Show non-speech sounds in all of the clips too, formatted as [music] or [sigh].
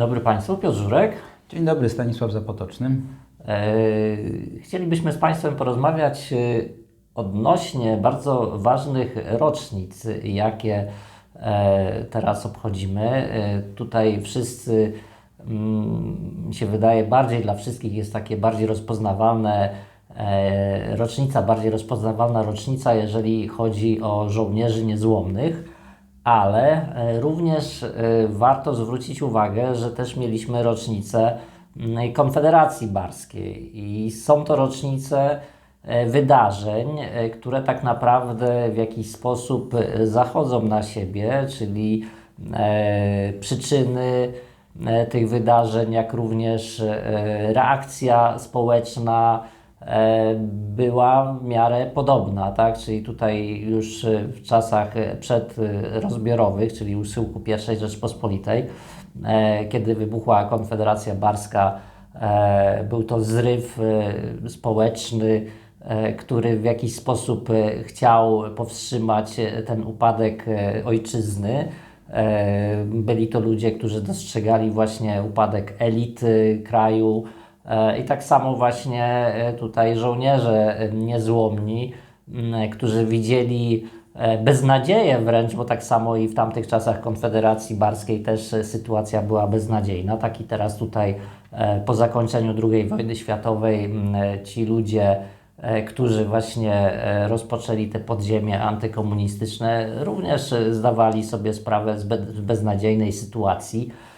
dobry Państwu, Piotr Żurek. Dzień dobry, Stanisław Zapotoczny. E, Chcielibyśmy z Państwem porozmawiać e, odnośnie bardzo ważnych rocznic, jakie e, teraz obchodzimy. Tutaj wszyscy, mm, mi się wydaje, bardziej dla wszystkich jest takie bardziej rozpoznawalne rocznica, bardziej rozpoznawalna rocznica, jeżeli chodzi o żołnierzy niezłomnych. Ale e, również e, warto zwrócić uwagę, że też mieliśmy rocznicę mm, Konfederacji Barskiej. I są to rocznice e, wydarzeń, które tak naprawdę w jakiś sposób zachodzą na siebie, czyli przyczyny tych wydarzeń, jak również reakcja społeczna była w miarę podobna, tak? Czyli tutaj już e, w czasach e, przedrozbiorowych, czyli u schyłku I Rzeczpospolitej, e, kiedy wybuchła Konfederacja Barska, e, był to zryw e, społeczny, e, który w jakiś sposób e, chciał powstrzymać e, ten upadek e, ojczyzny. E, Byli to ludzie, którzy dostrzegali właśnie upadek elity kraju e, i tak samo właśnie e, tutaj żołnierze e, niezłomni, którzy widzieli e, beznadzieję wręcz, bo tak samo i w tamtych czasach Konfederacji Barskiej też e, sytuacja była beznadziejna. Tak i teraz tutaj e, po zakończeniu II wojny światowej e, ci ludzie e, którzy właśnie e, rozpoczęli te podziemie antykomunistyczne, również e, zdawali sobie sprawę z be- z beznadziejnej sytuacji, e,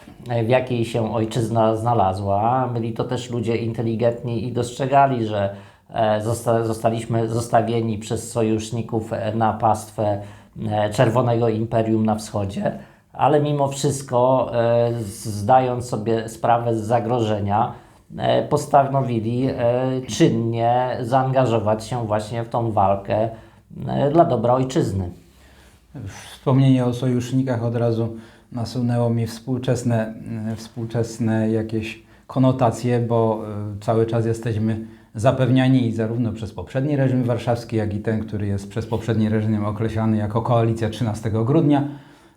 w jakiej się ojczyzna znalazła. Byli to też ludzie inteligentni i dostrzegali, że e, zosta- zostaliśmy zostawieni przez sojuszników e, na pastwę e, Czerwonego Imperium na wschodzie, ale mimo wszystko, e, zdając sobie sprawę z zagrożenia, e, postanowili e, czynnie zaangażować się właśnie w tą walkę e, dla dobra ojczyzny. Wspomnienie o sojusznikach od razu nasunęło mi współczesne, e, współczesne jakieś konotacje, bo e, cały czas jesteśmy zapewniani zarówno przez poprzedni reżim warszawski, jak i ten, który jest przez poprzedni reżim określany jako koalicja 13 grudnia,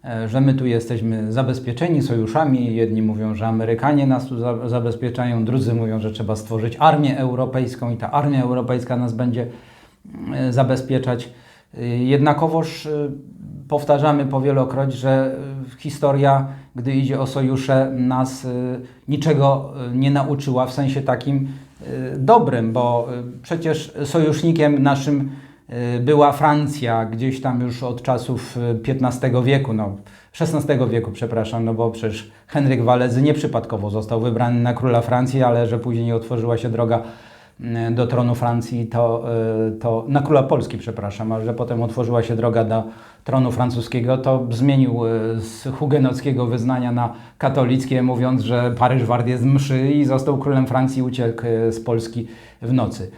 e, że my tu jesteśmy zabezpieczeni sojuszami. Jedni mówią, że Amerykanie nas tu za- zabezpieczają, drudzy mówią, że trzeba stworzyć armię europejską i ta armia europejska nas będzie zabezpieczać. Jednakowoż powtarzamy powielokroć, że e, historia, gdy idzie o sojusze, nas e, niczego e, nie nauczyła w sensie takim dobrym, bo przecież sojusznikiem naszym była Francja gdzieś tam już od czasów XV wieku, no XVI wieku, przepraszam, no bo przecież Henryk Walezy nieprzypadkowo został wybrany na króla Francji, ale że później nie otworzyła się droga do tronu Francji, to, y, to na króla Polski, przepraszam, ale że potem otworzyła się droga do tronu francuskiego, to zmienił y, z hugenockiego wyznania na katolickie, mówiąc, że Paryż wart jest mszy i został królem Francji, uciekł z Polski w nocy.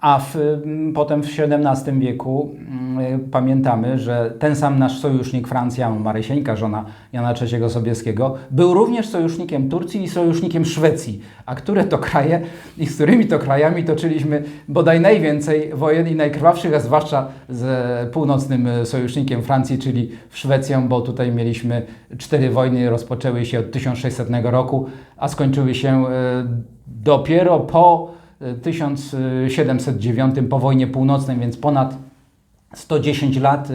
A w, mm, potem w XVII wieku mm, pamiętamy, że ten sam nasz sojusznik Francja, Marysieńka, żona Jana III Sobieskiego, był również sojusznikiem Turcji i sojusznikiem Szwecji. A które to kraje i z którymi to krajami toczyliśmy bodaj najwięcej wojen i najkrwawszych, a zwłaszcza z północnym sojusznikiem Francji, czyli Szwecją, bo tutaj mieliśmy cztery wojny, rozpoczęły się od 1600 roku, a skończyły się e, dopiero po 1709 po wojnie północnej, więc ponad 110 lat y,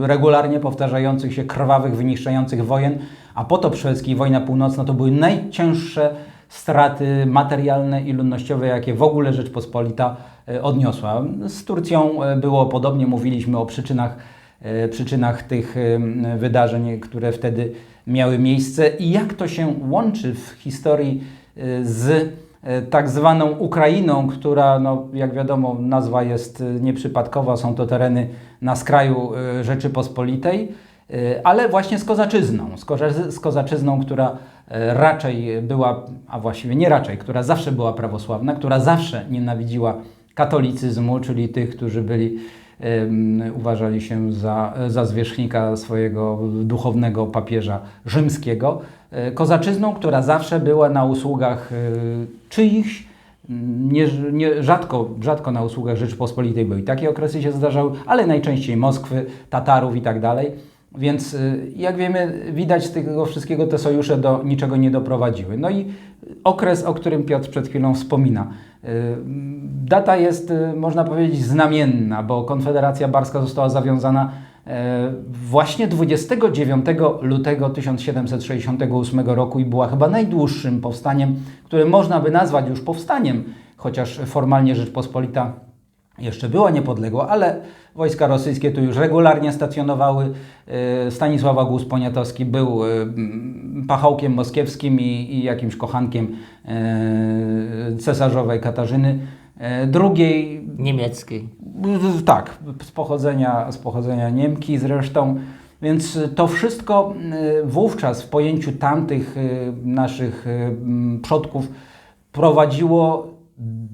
regularnie powtarzających się krwawych, wyniszczających wojen, a potop szwedzki i wojna północna to były najcięższe straty materialne i ludnościowe, jakie w ogóle Rzeczpospolita y, odniosła. Z Turcją y, było podobnie, mówiliśmy o przyczynach, przyczynach tych wydarzeń, które wtedy miały miejsce i jak to się łączy w historii z tak zwaną Ukrainą, która, no, jak wiadomo, nazwa jest e, nieprzypadkowa, są to tereny na skraju e, Rzeczypospolitej, e, ale właśnie z kozaczyzną, z, koza- z kozaczyzną, która e, raczej była, a właściwie nie raczej, która zawsze była prawosławna, która zawsze nienawidziła katolicyzmu, czyli tych, którzy byli uważali się za, za zwierzchnika swojego duchownego papieża rzymskiego. E, Kozaczyzną, która zawsze była na usługach e, czyichś, m, nie, nie, rzadko, rzadko na usługach Rzeczypospolitej, bo i takie okresy się zdarzały, ale najczęściej Moskwy, Tatarów i tak dalej. Więc y, jak wiemy, widać z tego wszystkiego te sojusze do niczego nie doprowadziły. No i okres, o którym Piotr przed chwilą wspomina. Data jest, można powiedzieć, znamienna, bo Konfederacja Barska została zawiązana e, właśnie 29 lutego 1768 roku i była chyba najdłuższym powstaniem, które można by nazwać już powstaniem, chociaż formalnie Rzeczpospolita jeszcze była niepodległa, ale wojska rosyjskie tu już regularnie stacjonowały. E, Stanisław August Poniatowski był e, pachołkiem moskiewskim i, i jakimś kochankiem e, cesarzowej Katarzyny e, II. Niemieckiej. Tak, z pochodzenia, z pochodzenia Niemki zresztą. Więc to wszystko y, wówczas w pojęciu tamtych y, naszych przodków prowadziło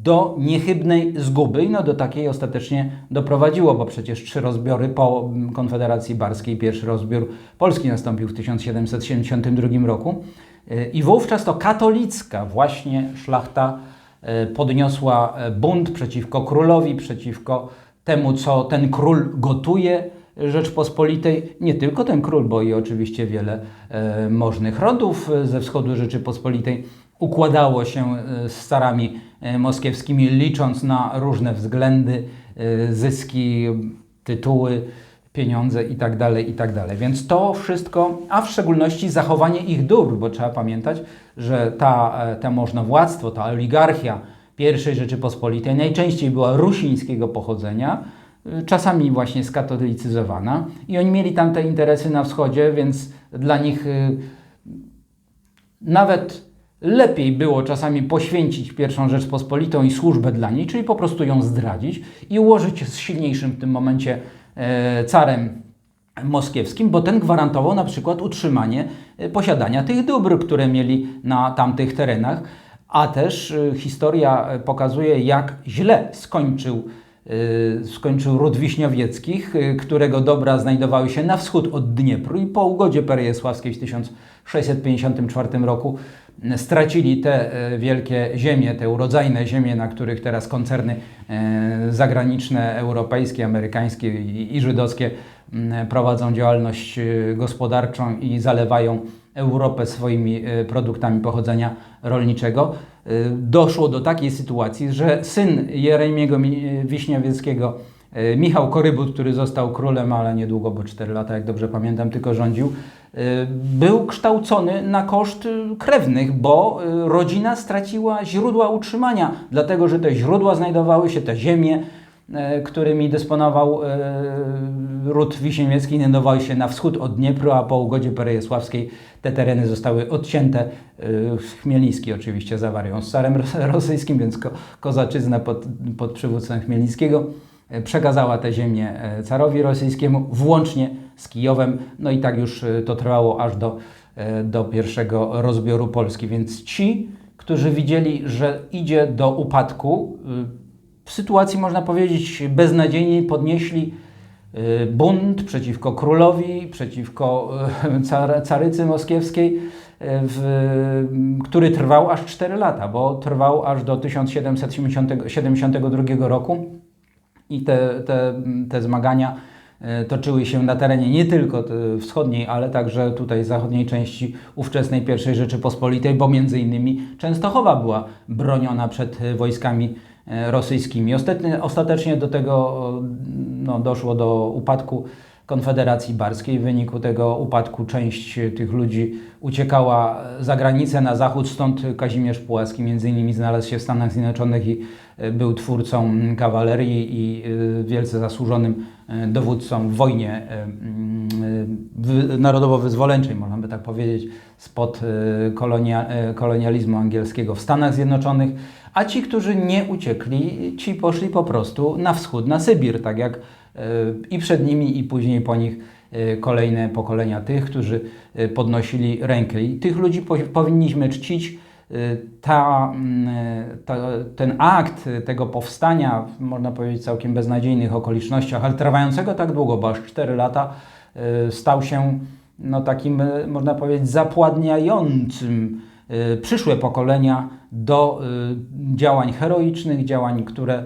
do niechybnej zguby i no do takiej ostatecznie doprowadziło, bo przecież trzy rozbiory po Konfederacji Barskiej, pierwszy rozbiór Polski nastąpił w 1772 roku i wówczas to katolicka właśnie szlachta e, podniosła e, bunt przeciwko królowi, przeciwko temu, co ten król gotuje Rzeczpospolitej. Nie tylko ten król, bo i oczywiście wiele e, możnych rodów e, ze wschodu Rzeczypospolitej układało się e, z carami e, moskiewskimi, licząc na różne względy, e, zyski, tytuły, pieniądze i tak dalej, i tak dalej. Więc to wszystko, a w szczególności zachowanie ich dóbr, bo trzeba pamiętać, że ta, e, to możnowładztwo, ta oligarchia pierwszej Rzeczypospolitej najczęściej była rusińskiego pochodzenia, y, czasami właśnie skatolicyzowana i oni mieli tam te interesy na wschodzie, więc dla nich y, nawet lepiej było czasami poświęcić pierwszą Rzeczpospolitą i służbę dla niej, czyli po prostu ją zdradzić i ułożyć z silniejszym w tym momencie carem moskiewskim, bo ten gwarantował na przykład utrzymanie e, posiadania tych dóbr, które mieli na tamtych terenach, a też e, historia e, pokazuje, jak źle skończył skończył ród Wiśniowieckich, którego dobra znajdowały się na wschód od Dniepru i po ugodzie perejesławskiej w 1654 roku stracili te y, wielkie ziemie, te urodzajne ziemie, na których teraz koncerny y, zagraniczne, europejskie, amerykańskie i, żydowskie prowadzą działalność y, gospodarczą i zalewają Europę swoimi produktami pochodzenia rolniczego. Doszło do takiej sytuacji, że syn Jeremiego Mi- Wiśniowieckiego, y, Michał Korybut, który został królem, ale niedługo, bo 4 lata, jak dobrze pamiętam, tylko rządził, był kształcony na koszt y, krewnych, bo y, rodzina straciła źródła utrzymania, dlatego że te źródła znajdowały się, te ziemie, którymi dysponował ród Wiśniewiecki, znajdowały się na wschód od Dniepru, a po ugodzie perejesławskiej te tereny zostały odcięte. Chmielnicki oczywiście za warią z carem ros- rosyjskim, więc ko, kozaczyzna pod, pod przywództwem Chmielnickiego przekazała te ziemię e, carowi rosyjskiemu, włącznie z Kijowem. No i tak już e, to trwało aż do, e, do pierwszego rozbioru Polski. Więc ci, którzy widzieli, że idzie do upadku, w sytuacji, można powiedzieć, beznadziejnej podnieśli bunt przeciwko królowi, przeciwko car, carycy moskiewskiej, w, który trwał aż 4 lata, bo trwał aż do 1772 roku i te, te, te zmagania e, toczyły się na terenie nie tylko te wschodniej, ale także tutaj zachodniej części ówczesnej I Rzeczypospolitej, bo między innymi Częstochowa była broniona przed e, wojskami e, rosyjskimi. Ostatecznie, ostatecznie do tego e, no, doszło do upadku Konfederacji Barskiej. W wyniku tego upadku część tych ludzi uciekała za granicę na zachód, stąd Kazimierz Pułaski między innymi znalazł się w Stanach Zjednoczonych i e, był twórcą kawalerii i e, wielce zasłużonym e, dowódcą w wojnie wy- narodowo-wyzwoleńczej, można by tak powiedzieć, spod kolonia, kolonializmu angielskiego w Stanach Zjednoczonych, a ci, którzy nie uciekli, ci poszli po prostu na wschód, na Sybir, tak jak i przed nimi, i później po nich kolejne pokolenia tych, którzy podnosili rękę. I tych ludzi po, powinniśmy czcić. E, Ta, mm, ta, ten akt tego powstania, w, można powiedzieć, całkiem beznadziejnych okolicznościach, ale trwającego tak długo, bo aż 4 lata, e, stał się no, takim, można powiedzieć, zapładniającym przyszłe pokolenia do działań heroicznych, działań, które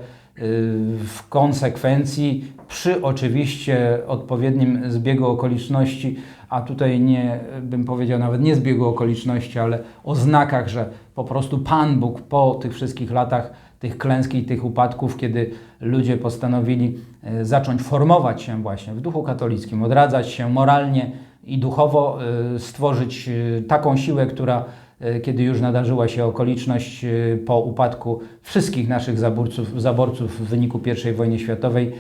w konsekwencji, przy oczywiście odpowiednim zbiegu okoliczności, a tutaj nie bym powiedział nawet nie zbiegu okoliczności, ale o znakach, że po prostu Pan Bóg po tych wszystkich latach tych klęski i tych upadków, kiedy ludzie postanowili e, zacząć formować się właśnie w duchu katolickim, odradzać się moralnie i duchowo, e, stworzyć e, taką siłę, która kiedy już nadarzyła się okoliczność po upadku wszystkich naszych zaborców, zaborców w wyniku I wojny światowej,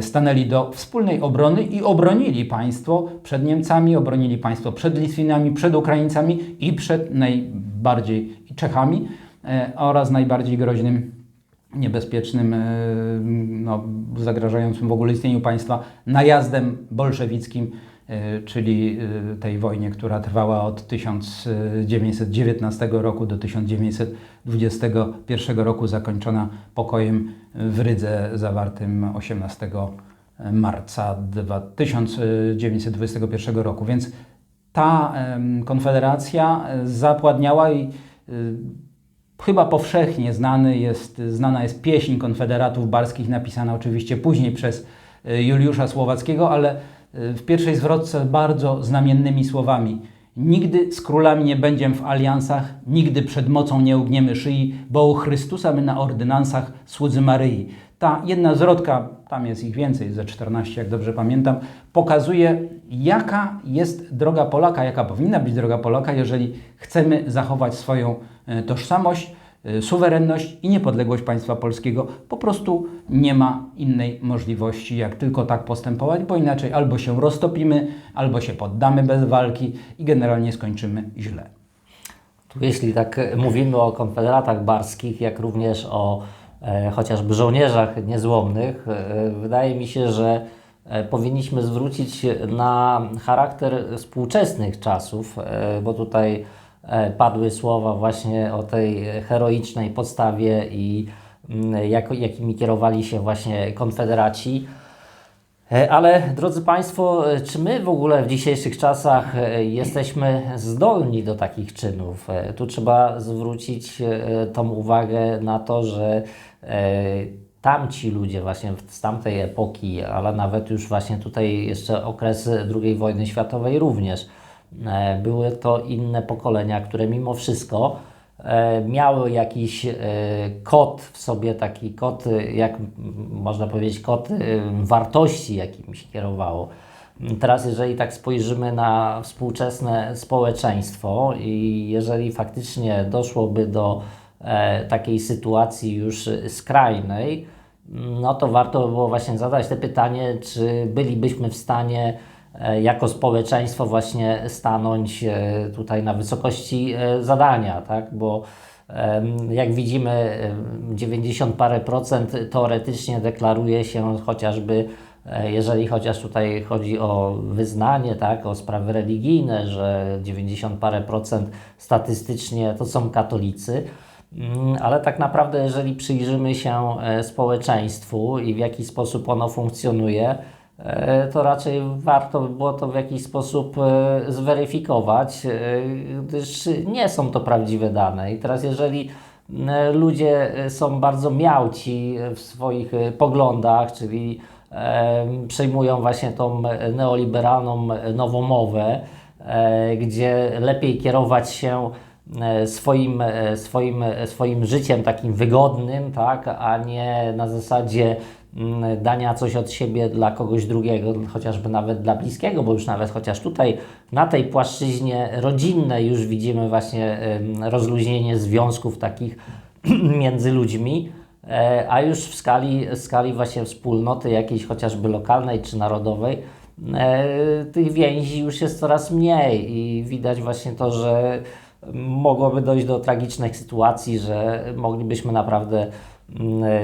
stanęli do wspólnej obrony i obronili państwo przed Niemcami, obronili państwo przed Litwinami, przed Ukraińcami i przed najbardziej Czechami oraz najbardziej groźnym niebezpiecznym, e, no, zagrażającym w ogóle istnieniu państwa najazdem bolszewickim, e, czyli e, tej wojnie, która trwała od 1919 roku do 1921 roku, zakończona pokojem w Rydze zawartym 18 marca 1921 roku. Więc ta konfederacja zapładniała i Chyba powszechnie znany jest, znana jest pieśń konfederatów barskich, napisana oczywiście później przez Juliusza Słowackiego, ale w pierwszej zwrotce bardzo znamiennymi słowami. Nigdy z królami nie będziemy w aliansach, nigdy przed mocą nie ugniemy szyi, bo u Chrystusa my na ordynansach słudzy Maryi. Ta jedna zwrotka, tam jest ich więcej, ze 14, jak dobrze pamiętam, pokazuje, jaka jest droga Polaka, jaka powinna być droga Polaka, jeżeli chcemy zachować swoją e, tożsamość, suwerenność i niepodległość państwa polskiego. Po prostu nie ma innej możliwości, jak tylko tak postępować, bo inaczej albo się roztopimy, albo się poddamy bez walki i generalnie skończymy źle. Tu jeśli tak mówimy o konfederatach barskich, jak również o e, chociażby żołnierzach niezłomnych, e, wydaje mi się, że e, powinniśmy zwrócić na charakter współczesnych czasów, e, bo tutaj padły słowa właśnie o tej heroicznej postawie i mm, jak, jakimi kierowali się właśnie konfederaci. E, Ale drodzy Państwo, e, czy my w ogóle w dzisiejszych czasach e, jesteśmy zdolni do takich czynów? E, Tu trzeba zwrócić e, tą uwagę na to, że e, tamci ludzie właśnie z tamtej epoki, ale nawet już właśnie tutaj jeszcze okresy II wojny światowej również, e, były to inne pokolenia, które mimo wszystko e, miały jakiś e, kod w sobie, taki kod, e, jak można powiedzieć, kod e, wartości, jakim się kierowało. Teraz, jeżeli tak spojrzymy na współczesne społeczeństwo i jeżeli faktycznie doszłoby do e, takiej sytuacji już skrajnej, no to warto by było właśnie zadać te pytanie, czy bylibyśmy w stanie e, jako społeczeństwo właśnie stanąć e, tutaj na wysokości e, zadania, tak? Bo jak widzimy, em, 90 parę procent teoretycznie deklaruje się chociażby, e, jeżeli chociaż tutaj chodzi o wyznanie, tak, o sprawy religijne, że 90 parę procent statystycznie to są katolicy. Mm, Ale tak naprawdę, jeżeli przyjrzymy się e, społeczeństwu i w jaki sposób ono funkcjonuje, e, to raczej warto by było to w jakiś sposób e, zweryfikować, e, gdyż nie są to prawdziwe dane. I teraz, jeżeli ludzie e, są bardzo miałci w swoich e, poglądach, czyli e, przejmują właśnie tą e, neoliberalną e, nowomowę, e, gdzie lepiej kierować się e, swoim, e, swoim, e, swoim życiem takim wygodnym, tak, a nie na zasadzie dania coś od siebie dla kogoś drugiego, chociażby nawet dla bliskiego, bo już nawet chociaż tutaj na tej płaszczyźnie rodzinnej już widzimy właśnie rozluźnienie związków takich [clears throat] między ludźmi, e, a już w skali, skali właśnie wspólnoty jakiejś chociażby lokalnej czy narodowej, e, tych więzi już jest coraz mniej i widać właśnie to, że mogłoby dojść do tragicznych sytuacji, że moglibyśmy naprawdę mm,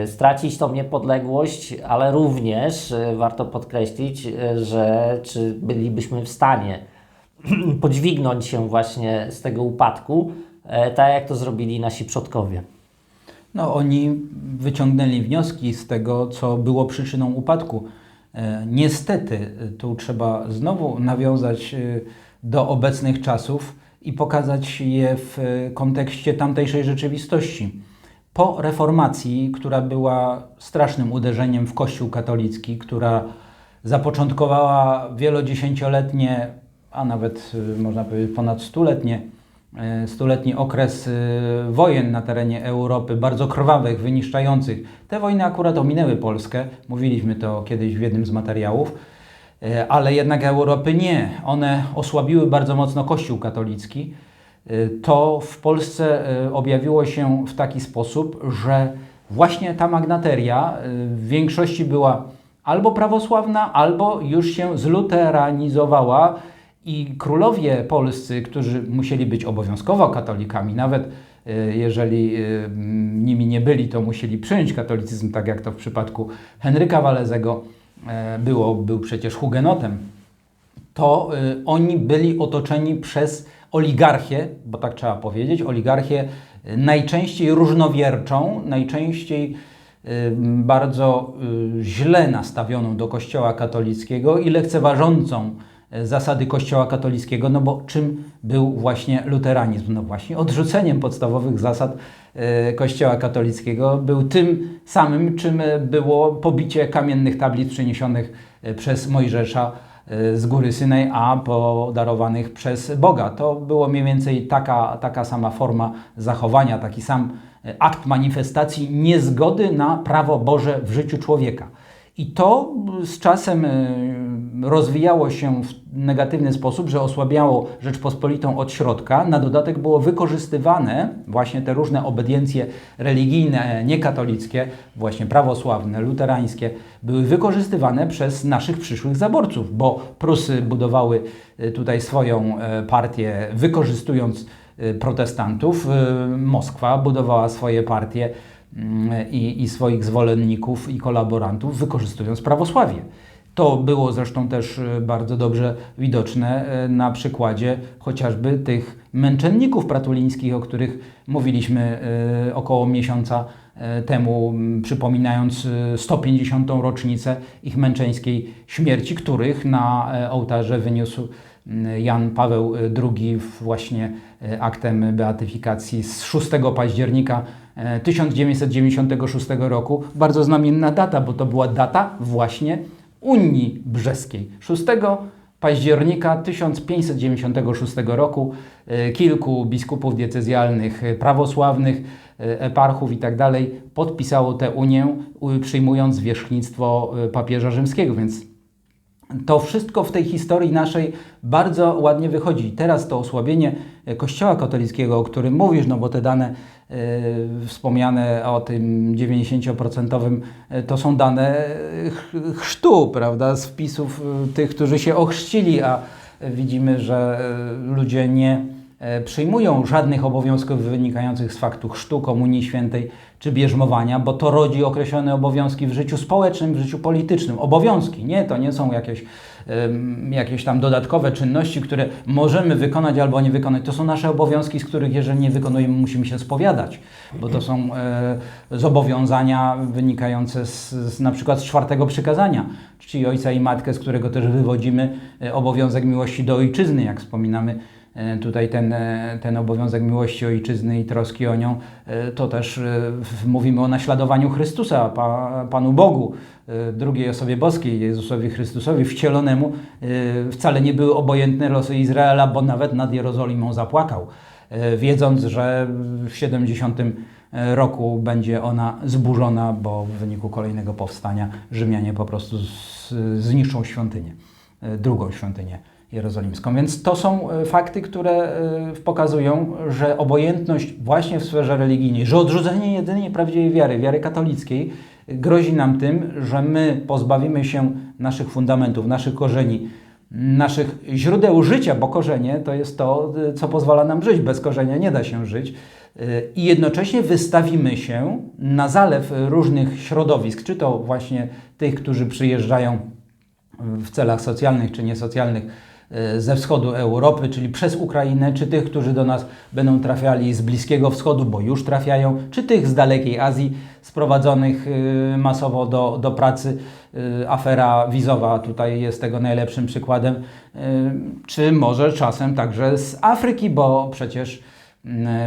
stracić tą niepodległość, ale również e, warto podkreślić, e, że czy bylibyśmy w stanie [clears throat] podźwignąć się właśnie z tego upadku, e, tak jak to zrobili nasi przodkowie. No, oni wyciągnęli wnioski z tego, co było przyczyną upadku. E, Niestety, e, tu trzeba znowu nawiązać e, do obecnych czasów i pokazać je w e, kontekście tamtejszej rzeczywistości. Po reformacji, która była strasznym uderzeniem w Kościół katolicki, która zapoczątkowała wielodziesięcioletnie, a nawet y, można powiedzieć ponad stuletnie, y, stuletni okres y, wojen na terenie Europy, bardzo krwawych, wyniszczających. Te wojny akurat ominęły Polskę, mówiliśmy to kiedyś w jednym z materiałów, ale jednak Europy nie. One osłabiły bardzo mocno Kościół katolicki. Y, To w Polsce y, objawiło się w taki sposób, że właśnie ta magnateria y, w większości była albo prawosławna, albo już się zluteranizowała i królowie polscy, którzy musieli być obowiązkowo katolikami, nawet jeżeli mm, nimi nie byli, to musieli przyjąć katolicyzm, tak jak to w przypadku Henryka Walezego było, był przecież hugenotem, to oni byli otoczeni przez oligarchię, bo tak trzeba powiedzieć, oligarchię y, najczęściej różnowierczą, najczęściej bardzo y, źle nastawioną do Kościoła katolickiego i lekceważącą y, zasady Kościoła katolickiego, no bo czym był właśnie luteranizm? No właśnie odrzuceniem podstawowych zasad Kościoła katolickiego był tym samym, czym było pobicie kamiennych tablic przyniesionych y, przez Mojżesza z góry Synaj, a podarowanych przez Boga. To było mniej więcej taka, taka sama forma zachowania, taki sam y, akt manifestacji niezgody na prawo Boże w życiu człowieka. I to z czasem y, rozwijało się w negatywny sposób, że osłabiało Rzeczpospolitą od środka. Na dodatek było wykorzystywane właśnie te różne obediencje religijne, niekatolickie, właśnie prawosławne, luterańskie, były wykorzystywane przez naszych przyszłych zaborców, bo Prusy budowały y, tutaj swoją e, partię, wykorzystując y, protestantów. Moskwa budowała swoje partie mm, i, i swoich zwolenników i kolaborantów, wykorzystując prawosławie. To było zresztą też y, bardzo dobrze widoczne y, na przykładzie chociażby tych męczenników pratulińskich, o których mówiliśmy y, około miesiąca temu, przypominając y, 150. rocznicę ich męczeńskiej śmierci, których na e, ołtarze wyniósł Jan Paweł II właśnie e, aktem beatyfikacji z 6 października e, 1996 roku. Bardzo znamienna data, bo to była data właśnie Unii Brzeskiej. 6 października 1596 roku e, kilku biskupów diecezjalnych, e, prawosławnych, e, eparchów i tak podpisało tę unię, przyjmując zwierzchnictwo e, papieża rzymskiego, więc to wszystko w tej historii naszej bardzo ładnie wychodzi. Teraz to osłabienie Kościoła katolickiego, o którym mówisz, no bo te dane e, wspomniane o tym 90% e, to są dane e, ch- chrztu, prawda, z wpisów tych, którzy się ochrzcili, a widzimy, że ludzie nie przyjmują żadnych obowiązków wynikających z faktu chrztu, komunii świętej czy bierzmowania, bo to rodzi określone obowiązki w życiu społecznym, w życiu politycznym. Obowiązki, nie, to nie są jakieś, em, jakieś tam dodatkowe czynności, które możemy wykonać albo nie wykonać. To są nasze obowiązki, z których jeżeli nie wykonujemy, musimy się spowiadać, bo to są e, zobowiązania wynikające z, z na przykład z czwartego przykazania, czci ojca i matkę, z którego też wywodzimy e, obowiązek miłości do ojczyzny, jak wspominamy tutaj ten, e, ten obowiązek miłości ojczyzny i troski o nią, e, to też e, mówimy o naśladowaniu Chrystusa, pa, Panu Bogu, e, drugiej osobie boskiej, Jezusowi Chrystusowi, wcielonemu. e, Wcale nie były obojętne losy Izraela, bo nawet nad Jerozolimą zapłakał, e, wiedząc, że w 70 roku będzie ona zburzona, bo w wyniku kolejnego powstania Rzymianie po prostu zniszczą świątynię, e, drugą świątynię jerozolimską. Więc to są e, fakty, które e, pokazują, że obojętność właśnie w sferze religijnej, że odrzucenie jedynej prawdziwej wiary, wiary katolickiej, e, grozi nam tym, że my pozbawimy się naszych fundamentów, naszych korzeni, naszych źródeł życia, bo korzenie to jest to, y, co pozwala nam żyć. Bez korzenia nie da się żyć. I jednocześnie wystawimy się na zalew różnych środowisk, czy to właśnie tych, którzy przyjeżdżają w celach socjalnych czy niesocjalnych ze wschodu Europy, czyli przez Ukrainę, czy tych, którzy do nas będą trafiali z Bliskiego Wschodu, bo już trafiają, czy tych z dalekiej Azji sprowadzonych y, masowo do, do pracy. Y, Afera wizowa tutaj jest tego najlepszym przykładem, czy może czasem także z Afryki, bo przecież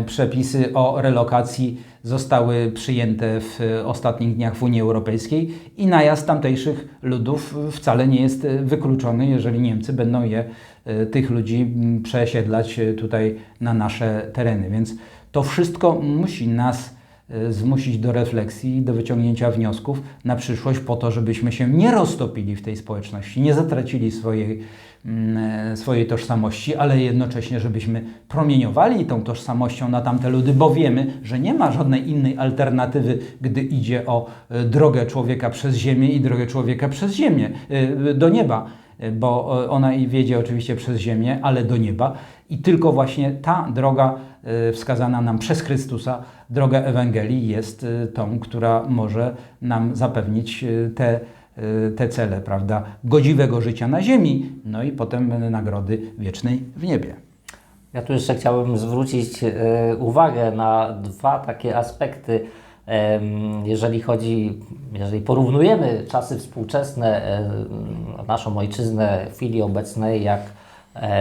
przepisy o relokacji zostały przyjęte w ostatnich dniach w Unii Europejskiej i najazd tamtejszych ludów wcale nie jest wykluczony, jeżeli Niemcy będą je, e, tych ludzi mm, przesiedlać e, tutaj na nasze tereny. Więc to wszystko musi nas e, zmusić do refleksji, do wyciągnięcia wniosków na przyszłość, po to, żebyśmy się nie roztopili w tej społeczności, nie zatracili swojej, mm, e, swojej tożsamości, ale jednocześnie, żebyśmy promieniowali tą tożsamością na tamte ludy, bo wiemy, że nie ma żadnej innej alternatywy, gdy idzie o e, drogę człowieka przez ziemię i drogę człowieka przez ziemię, e, do nieba bo ona i wiedzie oczywiście przez ziemię, ale do nieba. I tylko właśnie ta droga wskazana nam przez Chrystusa, droga Ewangelii, jest e, tą, która może nam zapewnić e, te, te cele, prawda? Godziwego życia na ziemi, no i potem nagrody wiecznej w niebie. Ja tu jeszcze chciałbym zwrócić uwagę na dwa takie aspekty. Jeżeli chodzi, jeżeli porównujemy czasy współczesne, naszą ojczyznę w chwili obecnej, jak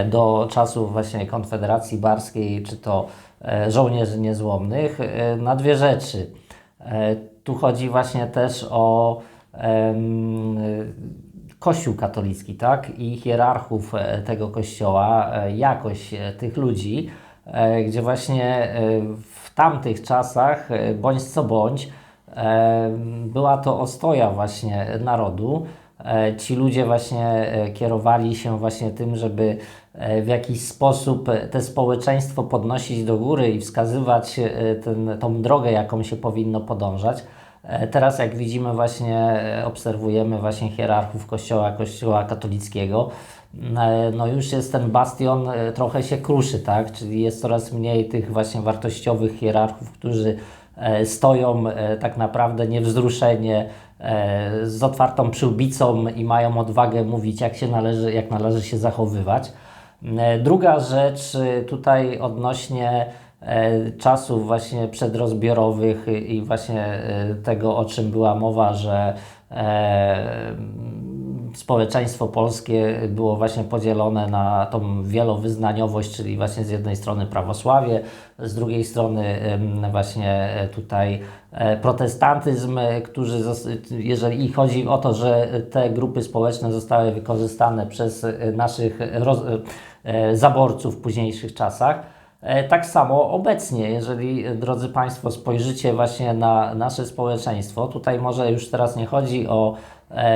do czasów właśnie Konfederacji Barskiej, czy to e, żołnierzy niezłomnych, e, na dwie rzeczy. E, Tu chodzi właśnie też o Kościół katolicki, tak? I hierarchów e, tego kościoła, e, jakość e, tych ludzi, e, gdzie właśnie e, w tamtych czasach, e, bądź co bądź, e, była to ostoja właśnie narodu. E, Ci ludzie właśnie e, kierowali się właśnie tym, żeby e, w jakiś sposób te społeczeństwo podnosić do góry i wskazywać ten, tą drogę, jaką się powinno podążać. Teraz jak widzimy właśnie, obserwujemy właśnie hierarchów kościoła, kościoła katolickiego, no już jest ten bastion, trochę się kruszy, tak? Czyli jest coraz mniej tych właśnie wartościowych hierarchów, którzy stoją tak naprawdę niewzruszenie, z otwartą przyłbicą i mają odwagę mówić, jak się należy, jak należy się zachowywać. E, Druga rzecz e, tutaj odnośnie e, czasów właśnie przedrozbiorowych i właśnie e, tego, o czym była mowa, że e, społeczeństwo polskie było właśnie podzielone na tą wielowyznaniowość, czyli właśnie z jednej strony prawosławie, z drugiej strony właśnie e, tutaj e, protestantyzm, e, którzy, jeżeli chodzi o to, że te grupy społeczne zostały wykorzystane przez naszych roz, zaborców w późniejszych czasach, Tak samo obecnie, jeżeli drodzy Państwo spojrzycie właśnie na nasze społeczeństwo, tutaj może już teraz nie chodzi o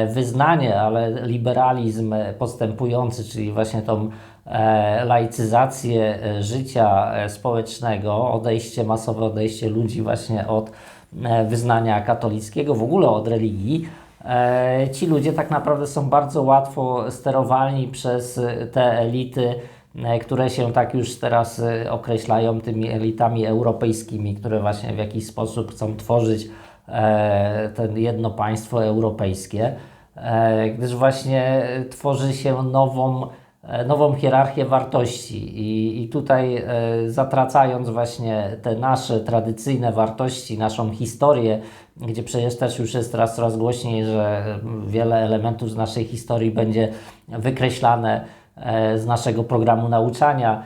wyznanie, ale liberalizm e, postępujący, czyli właśnie tą e, laicyzację e, życia e, społecznego, odejście, masowe odejście ludzi właśnie od e, wyznania katolickiego, w ogóle od religii. E, Ci ludzie tak naprawdę są bardzo łatwo sterowalni przez e, te elity, e, które się tak już teraz e, określają tymi elitami europejskimi, które właśnie w jakiś sposób chcą tworzyć e, ten jedno państwo europejskie, e, gdyż właśnie tworzy się nową, e, nową hierarchię wartości i, i tutaj zatracając właśnie te nasze tradycyjne wartości, naszą historię, gdzie przecież też już jest teraz coraz głośniej, że wiele elementów z naszej historii będzie wykreślane z naszego programu nauczania.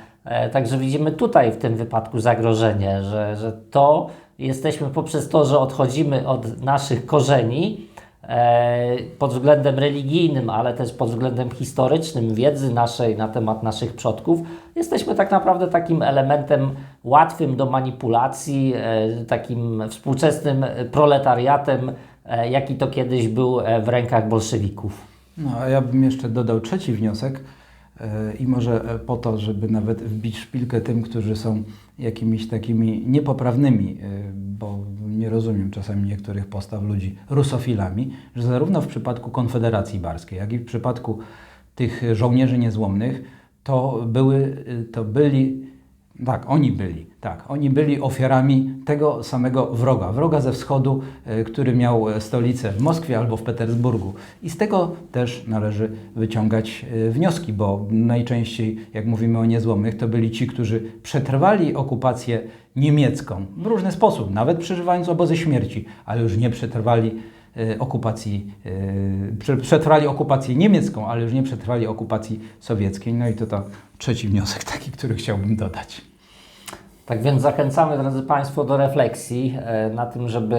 Także widzimy tutaj w tym wypadku zagrożenie, że, że to jesteśmy poprzez to, że odchodzimy od naszych korzeni e, pod względem religijnym, ale też pod względem historycznym, wiedzy naszej na temat naszych przodków, jesteśmy tak naprawdę takim elementem łatwym do manipulacji, e, takim współczesnym proletariatem, e, jaki to kiedyś był w rękach bolszewików. No, a ja bym jeszcze dodał trzeci wniosek i może e, po to, żeby nawet wbić szpilkę tym, którzy są jakimiś takimi niepoprawnymi, e, bo nie rozumiem czasami niektórych postaw ludzi, rusofilami, że zarówno w przypadku Konfederacji Barskiej, jak i w przypadku tych żołnierzy niezłomnych, to były, e, to byli tak, oni byli, tak, oni byli ofiarami tego samego wroga, wroga ze wschodu, e, który miał e, stolicę w Moskwie albo w Petersburgu. I z tego też należy wyciągać e, wnioski, bo najczęściej, jak mówimy o niezłomnych, to byli ci, którzy przetrwali okupację niemiecką w różny sposób, nawet przeżywając obozy śmierci, ale już nie przetrwali okupacji, e, prze- przetrwali okupację niemiecką, ale już nie przetrwali okupacji sowieckiej. No i to to trzeci wniosek taki, który chciałbym dodać. Tak więc zachęcamy, drodzy Państwo, do refleksji e, na tym, żeby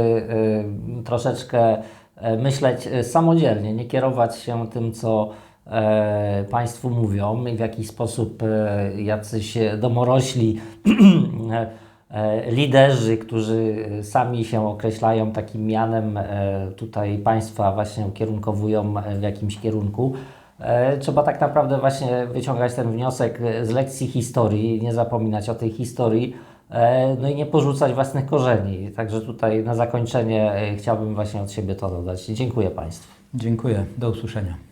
e, troszeczkę e, myśleć e, samodzielnie, nie kierować się tym, co e, Państwu mówią i w jakiś sposób e, jacyś domorośli [clears throat] e, e, liderzy, którzy sami się określają takim mianem, e, tutaj Państwa właśnie ukierunkowują w jakimś kierunku. E, Trzeba tak naprawdę właśnie wyciągać ten wniosek z lekcji historii, nie zapominać o tej historii, e, no i nie porzucać własnych korzeni. Także tutaj na zakończenie e, chciałbym właśnie od siebie to dodać. Dziękuję Państwu. Dziękuję. Do usłyszenia.